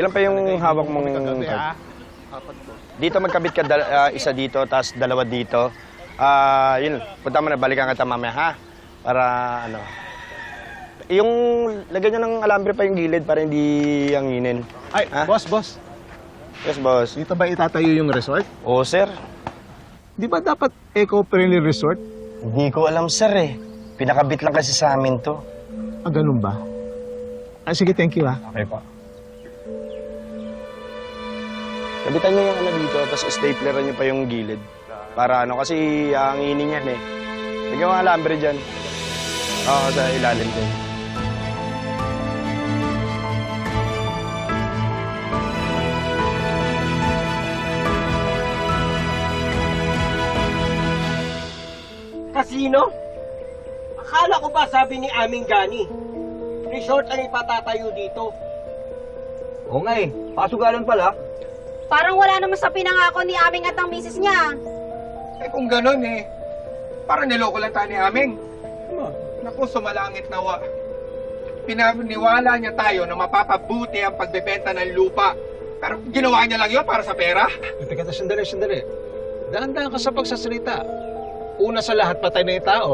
Ilan pa yung hawak mong card? Dito magkabit ka dal- ah, isa dito, tapos dalawa dito. Ah, yun, punta mo na, balikan kita mamaya, ha? Para ano. Yung lagyan nyo ng alambre pa yung gilid para hindi anginin. Ay, Ha? boss, boss. Yes, boss. Dito ba itatayo yung resort? Oo, sir. Di ba dapat eco-friendly resort? Hindi ko alam, sir eh. Pinakabit lang kasi sa amin to. Ah, ganun ba? Ah, sige, thank you ah. Okay po. Kabitan niyo yung ano dito, tapos stapleran niyo pa yung gilid. Para ano, kasi anginin yan eh. Lagyan mo ng alambre dyan. Oo, sa ilalim din. Casino? Akala ko ba sabi ni aming Gani, resort ang ipatatayo dito. Oo nga eh. Pasugalan pala. Parang wala naman sa pinangako ni Aming at ng misis niya. Eh kung ganun eh, parang niloko lang tayo ni Aming. Naku, sumalangit nawa. Pinaniwala niya tayo na mapapabuti ang pagbebenta ng lupa. Pero ginawa niya lang yun para sa pera. Teka, teka, sandali, sandali. Dahan-dahan ka sa pagsasalita. Una sa lahat, patay na yung tao.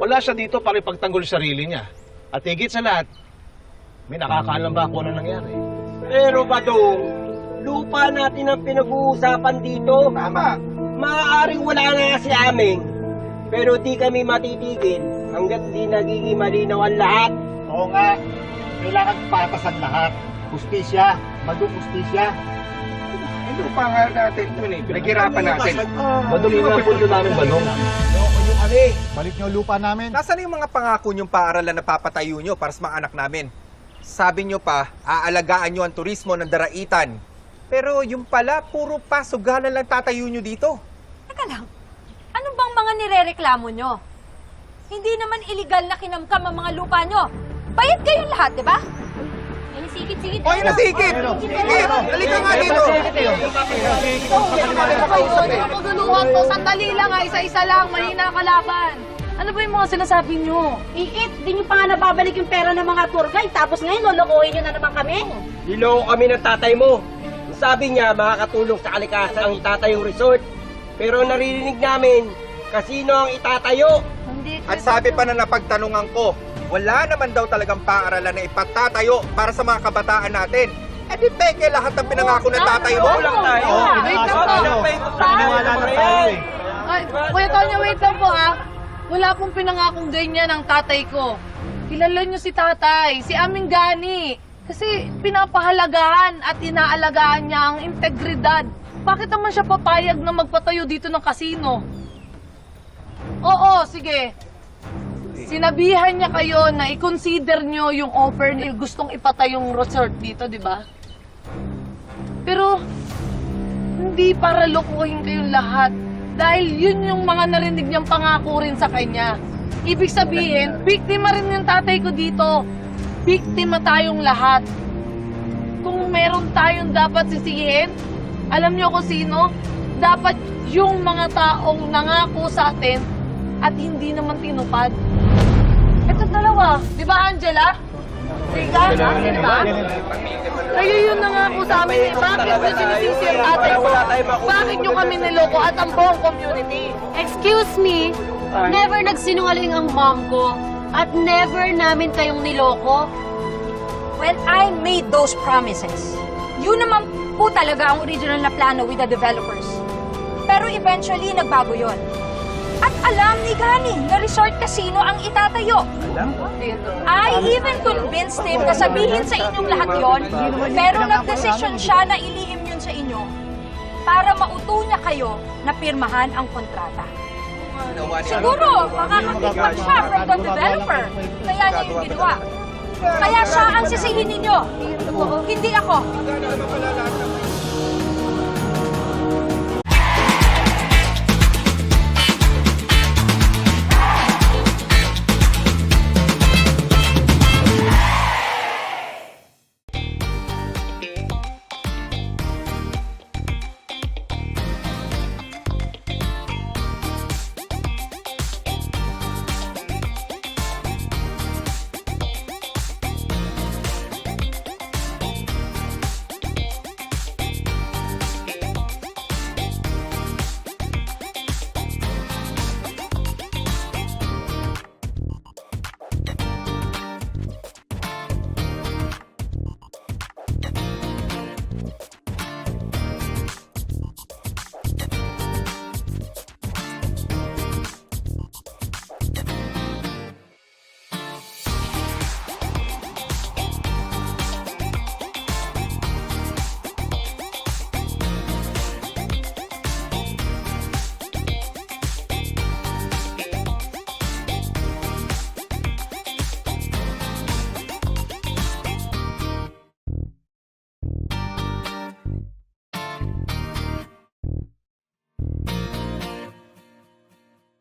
Wala siya dito para ipagtanggol sa sarili niya. At higit sa lahat, may nakakaalam ba kung ano nangyari? Pero Badong, lupa natin ang pinag-uusapan dito. Tama. Maaaring wala na si aming, pero di kami matitigil hanggat di nagiging malinaw ang lahat. Oo nga. Kailangan patas ang lahat. Justisya. Mag-justisya. Yung lupa nga natin yun eh, pinaghirapan natin. Madumi nga po yun namin, Badong. Balik niyo lupa namin. Nasaan yung mga pangako niyong paaralan na papatayo niyo para sa mga anak namin? Sabi niyo pa, aalagaan niyo ang turismo ng daraitan. Pero yung pala, puro pasugalan lang tatayo niyo dito. Teka lang, ano bang mga nirereklamo nyo? Hindi naman illegal na kinamkam ang mga lupa nyo. Bayad kayong lahat, di ba? Yan, sikit-sikit. Hoy, nasikip! Sikip! Halika nga dito! Paguluhan to, sandali lang ha, isa-isa lang, mahina kalaban. Ano ba yung mga sinasabi nyo? Iit, di nyo pa nga nababalik yung pera ng mga tour guide. Tapos ngayon, lolokohin nyo na naman kami. Niloko kami ng tatay mo. Sabi niya makakatulong sa kalikasan ang itatayong resort. Pero naririnig namin, kasino ang itatayo. Hindi. At sabi pa na napagtanungan ko, wala naman daw talagang paaralan na ipatatayo para sa mga kabataan natin. Eh di peke lahat ng pinangako ng tatay mo. Tayo. Wait lang po. Paniwala na tayo eh. Ay, Kuya Tonyo, wait lang po ah. Wala pong pinangakong ganyan ang tatay ko. Kilala nyo si tatay, si Aming Gani. Kasi pinapahalagahan at inaalagaan niya ang integridad. Bakit naman siya papayag na magpatayo dito ng kasino? Oo, sige. Sinabihan niya kayo na i-consider nyo yung offer na gustong ipatayong resort dito, di ba? Pero, hindi para lokohin kayong lahat. Dahil yun yung mga narinig niyang pangako rin sa kanya. Ibig sabihin, biktima rin yung tatay ko dito. Biktima tayong lahat. Kung meron tayong dapat sisihin, alam niyo kung sino? Dapat yung mga taong nangako sa atin at hindi naman tinupad. Ito dalawa. Di ba, Angela? Riga? Di ba? Kayo yung nangako sa amin eh. Bakit nyo sinisisi ang tatay ko? Bakit nyo kami niloko at ang buong community? Excuse me, never nagsinungaling ang mom ko. At never namin kayong niloko. Well, I made those promises. Yun naman po talaga ang original na plano with the developers. Pero eventually, nagbago yon. At alam ni Gani na resort casino ang itatayo. I even convinced him na sabihin sa inyong lahat yon, pero nagdesisyon siya na ilihim yun sa inyo para mauto niya kayo na pirmahan ang kontrata. Siguro, makakakipag siya from the developer. Kaya niya yung ginawa. Kaya siya ang sisihin ninyo. Hindi ako.